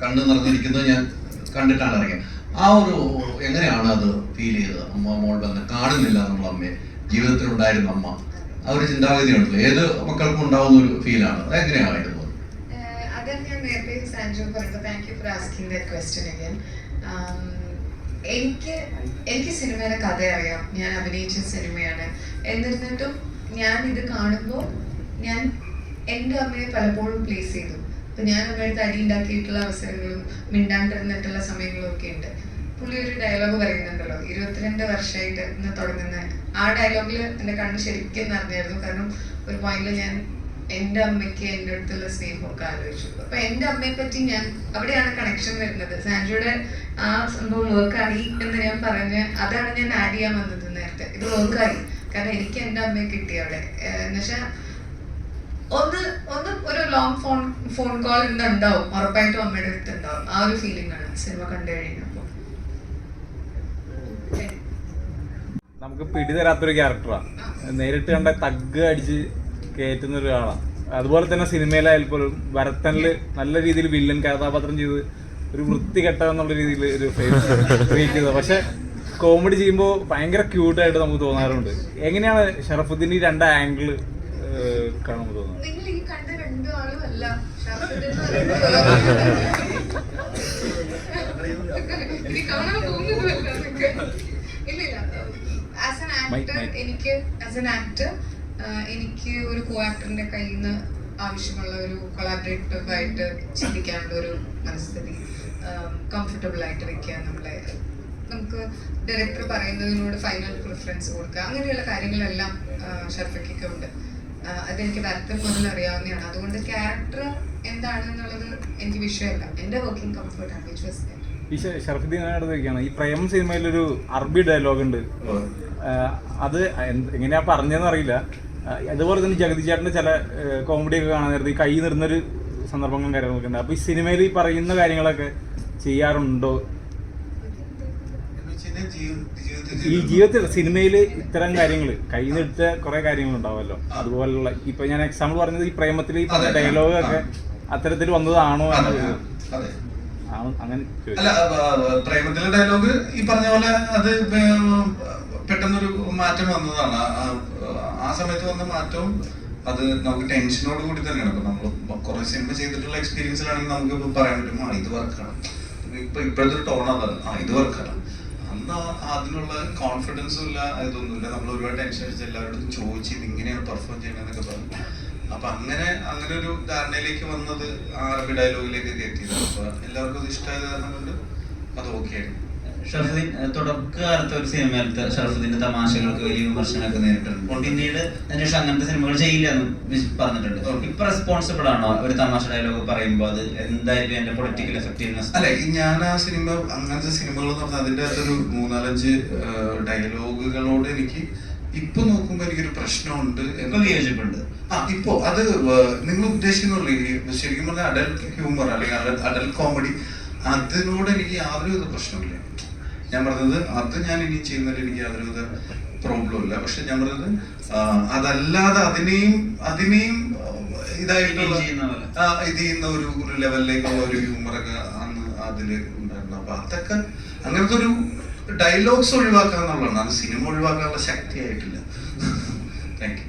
കണ്ണ് നിറഞ്ഞിരിക്കുന്നത് ഞാൻ കണ്ടിട്ടാണ് ഇറങ്ങിയത്. ആ ഒരു എങ്ങനെയാണ് അത് ഫീൽ ചെയ്തത്? അമ്മ മോൾ വന്ന് കാണുന്നില്ല നമ്മൾ അമ്മയെ. ജീവിതത്തിലുണ്ടായിരുന്ന അമ്മ. ആ ഒരു ചിന്താഗതി ഉണ്ടല്ലോ. ഏത് മക്കൾക്കും ഉണ്ടാവുന്ന ഒരു ഫീലാണ് അത് Um, എനിക്ക് എനിക്ക് സിനിമയുടെ കഥ അറിയാം. ഞാൻ അഭിനയിച്ച സിനിമയാണ്. എന്നിരുന്നിട്ടും ഞാൻ ഇത് കാണുമ്പോൾ ഞാൻ എന്റെ അമ്മയെ പലപ്പോഴും പ്ലേസ് ചെയ്തു. അപ്പൊ ഞാൻ അമ്മയുടെ അരി ഉണ്ടാക്കിയിട്ടുള്ള അവസരങ്ങളും മിണ്ടാണ്ടിരുന്നിട്ടുള്ള സമയങ്ങളും ഒക്കെ ഉണ്ട്. പുള്ളി ഒരു ഡയലോഗ് പറയുന്നുണ്ടല്ലോ ഇരുപത്തിരണ്ട് വർഷമായിട്ട് ഇന്ന് തുടങ്ങുന്ന ആ ഡയലോഗിൽ എന്റെ കണ്ണ് ശരിക്കും നിറഞ്ഞായിരുന്നു. കാരണം ഒരു പോയിന്റിൽ ഞാൻ എന്റെ അമ്മയ്ക്ക് എന്റെ അടുത്തുള്ള സ്നേഹമൊക്കെ ആലോചിച്ചു. അപ്പൊ എന്റെ അമ്മയെ പറ്റി ഞാൻ അവിടെയാണ് കണക്ഷൻ വരുന്നത്. സാൻജിയുടെ ആ സംഭവം വർക്കായി എന്ന് ഞാൻ പറഞ്ഞ് അതാണ് ഞാൻ ആഡ് ചെയ്യാൻ വന്നത് നേരത്തെ. ഇത് വർക്കായി കാരണം എനിക്ക് എന്റെ അമ്മയെ കിട്ടി അവിടെ. എന്നുവെച്ചാൽ ഒന്ന് ഒന്ന് ഒരു ലോങ് ഫോൺ ഫോൺ കോൾ ഇന്ന് ഉണ്ടാവും ഉറപ്പായിട്ടും അമ്മയുടെ അടുത്ത് ഉണ്ടാവും ആ ഒരു ഫീലിംഗ് ആണ് സിനിമ കണ്ടു കഴിഞ്ഞപ്പോൾ. നമുക്ക് പിടി തരാത്തൊരു ക്യാരക്ടറാണ് നേരിട്ട് കണ്ട തഗ് അടിച്ച് കയറ്റുന്ന ഒരാളാണ് അതുപോലെ തന്നെ സിനിമയിലായാൽ പോലും ഭരത്തനിൽ നല്ല രീതിയിൽ വില്ലൻ കഥാപാത്രം ചെയ്ത് ഒരു വൃത്തികെട്ട എന്നുള്ള രീതിയിൽ ഒരു ക്രിയേറ്റ് പക്ഷെ കോമഡി ചെയ്യുമ്പോൾ ഭയങ്കര ക്യൂട്ടായിട്ട് നമുക്ക് തോന്നാറുണ്ട്. എങ്ങനെയാണ് ഷറഫുദ്ദീൻ ഈ രണ്ട് ആംഗിൾ കാണുമ്പോൾ തോന്നുന്നു. എനിക്ക് ആസ് എൻ ആക്ടർ എനിക്ക് ഒരു കോ ആക്ടറിന്റെ കയ്യിൽ നിന്ന് ആവശ്യമുള്ള ഒരു കൊളാബറേറ്റീവ് ആയിട്ട് ചിന്തിക്കാനുള്ള ഒരു മനസ്ഥിതി കംഫർട്ടബിൾ ആയിട്ട് വെക്കുക നമ്മളെ നമുക്ക് ഡയറക്ടർ പറയുന്നതിനോട് ഫൈനൽ പ്രിഫറൻസ് കൊടുക്കുക. അങ്ങനെയുള്ള കാര്യങ്ങളെല്ലാം ഷർഫയ്ക്കൊക്കെ ഉണ്ട്. അതെനിക്ക് വരത്തം മുതൽ അറിയാവുന്നതാണ്. അതുകൊണ്ട് ക്യാരക്ടർ എന്താണെന്നുള്ളത് എനിക്ക് വിഷയമല്ല. എന്റെ വർക്കിംഗ് കംഫർട്ടാണ് വിച്ച് വാസ് ഈ ഷറഫുദ്ദീൻ ചോദിക്കുകയാണ് ഈ പ്രേം സിനിമയിലൊരു അറബി ഡയലോഗ് ഉണ്ട്. അത് എങ്ങനെയാ പറഞ്ഞതെന്ന് അറിയില്ല. അതുപോലെ തന്നെ ജഗതി ചേട്ടന്റെ ചില കോമഡി ഒക്കെ കാണാൻ നേരത്തെ ഈ കൈ നിറുന്നൊരു സന്ദർഭങ്ങളും കാര്യങ്ങളൊക്കെ ഉണ്ട്. അപ്പൊ ഈ സിനിമയിൽ ഈ പറയുന്ന കാര്യങ്ങളൊക്കെ ചെയ്യാറുണ്ടോ? ഈ ജീവിതത്തിൽ സിനിമയിൽ ഇത്തരം കാര്യങ്ങൾ കയ്യിൽ നിന്ന് എടുത്ത കുറെ കാര്യങ്ങൾ ഉണ്ടാവുമല്ലോ അതുപോലുള്ള ഇപ്പൊ ഞാൻ എക്സാമ്പിൾ പറഞ്ഞത് ഈ പ്രേമത്തിൽ ഈ പറഞ്ഞ. ഡയലോഗ് ഒക്കെ അത്തരത്തിൽ വന്നതാണോ അതെ, എന്ന് അങ്ങനെ അല്ല പ്രേമത്തിലെ ഡയലോഗ് ഈ പറഞ്ഞ പോലെ അത് പെട്ടെന്നൊരു മാറ്റം വന്നതാണ്. ആ- സമയത്ത് വന്ന മാറ്റവും അത് നമുക്ക് ടെൻഷനോട് കൂടി തന്നെയാണ് ഇപ്പൊ നമ്മൾ കുറെ സിനിമ ചെയ്തിട്ടുള്ള എക്സ്പീരിയൻസിലാണെങ്കിൽ നമുക്ക് പറയാൻ പറ്റും ആ ഇത് വർക്കാണ് ഇപ്പൊ ഇപ്പോഴത്തെ ടോൺ അതാണ്. ആ ഇത് വർക്കാണ് ആ- അതിനുള്ള കോൺഫിഡൻസും ഇല്ല ഇതൊന്നുമില്ല നമ്മൾ ഒരുപാട് ടെൻഷൻ അടിച്ച് എല്ലാവരോടും ചോദിച്ച് ഇത് ഇങ്ങനെയാണ് പെർഫോം ചെയ്യണമെന്നൊക്കെ പറഞ്ഞു. അപ്പൊ അങ്ങനെ അങ്ങനെ ഒരു ധാരണയിലേക്ക് വന്നത് ആ അറബി ഡയലോഗിലേക്ക് എത്തിയത് അപ്പൊ എല്ലാവർക്കും അത് ഇഷ്ടമായ കാരണം കൊണ്ട് അത് ഓക്കെ ആയിരുന്നു. ഷറഫുദ്ദീൻ തുടക്കകാലത്തെ ഒരു സിനിമയിലത്തെ ഷറഫുദ്ദീന്റെ തമാശകൾക്ക് വലിയ വിമർശനമൊക്കെ നേരിട്ടുണ്ട് പിന്നീട് അതിനുശേഷം അങ്ങനത്തെ സിനിമകൾ ചെയ്യില്ല എന്ന് പറഞ്ഞിട്ടുണ്ട്. ഇപ്പൊ റെസ്പോൺസിബിൾ ആണോ ഒരു തമാശ ഡയലോഗ് പറയുമ്പോൾ അത് എന്തായിരിക്കും എന്റെ പൊളിറ്റിക്കൽ എഫക്റ്റീവ്നെസ് അല്ലെ ഞാൻ ആ സിനിമ അങ്ങനത്തെ സിനിമകൾ എന്ന് പറഞ്ഞാൽ അതിന്റെ അകത്തൊരു മൂന്നാലഞ്ച് ഡയലോഗുകളോട് എനിക്ക് ഇപ്പൊ നോക്കുമ്പോ എനിക്കൊരു പ്രശ്നമുണ്ട് എന്ന് വിയോജിപ്പുണ്ട്. ആ ഇപ്പോ അത് നിങ്ങൾ ഉദ്ദേശിക്കുന്നുള്ളൂ ശരിക്കും പറഞ്ഞാൽ അഡൽട്ട് ഹ്യൂമർ അല്ലെങ്കിൽ അഡൽട്ട് കോമഡി അതിനോട് എനിക്ക് യാതൊരു പ്രശ്നമില്ല ഞാൻ പറഞ്ഞത് അത് ഞാൻ ഇനി ചെയ്യുന്നതിൽ എനിക്ക് യാതൊരുവിധ പ്രോബ്ലം ഇല്ല. പക്ഷെ ഞാൻ പറഞ്ഞത് അതല്ലാതെ അതിനെയും അതിനെയും ഇതായിട്ടുള്ള ഇത് ചെയ്യുന്ന ഒരു ലെവലിലേക്കുള്ള ഒരു ഹ്യൂമറൊക്കെ അന്ന് അതിൽ ഉണ്ടായിരുന്നു. അപ്പൊ അതൊക്കെ അങ്ങനത്തെ ഒരു ഡയലോഗ്സ് ഒഴിവാക്കുക എന്നുള്ളതാണ് അത് സിനിമ ഒഴിവാക്കാനുള്ള ശക്തിയായിട്ടില്ല. Thank you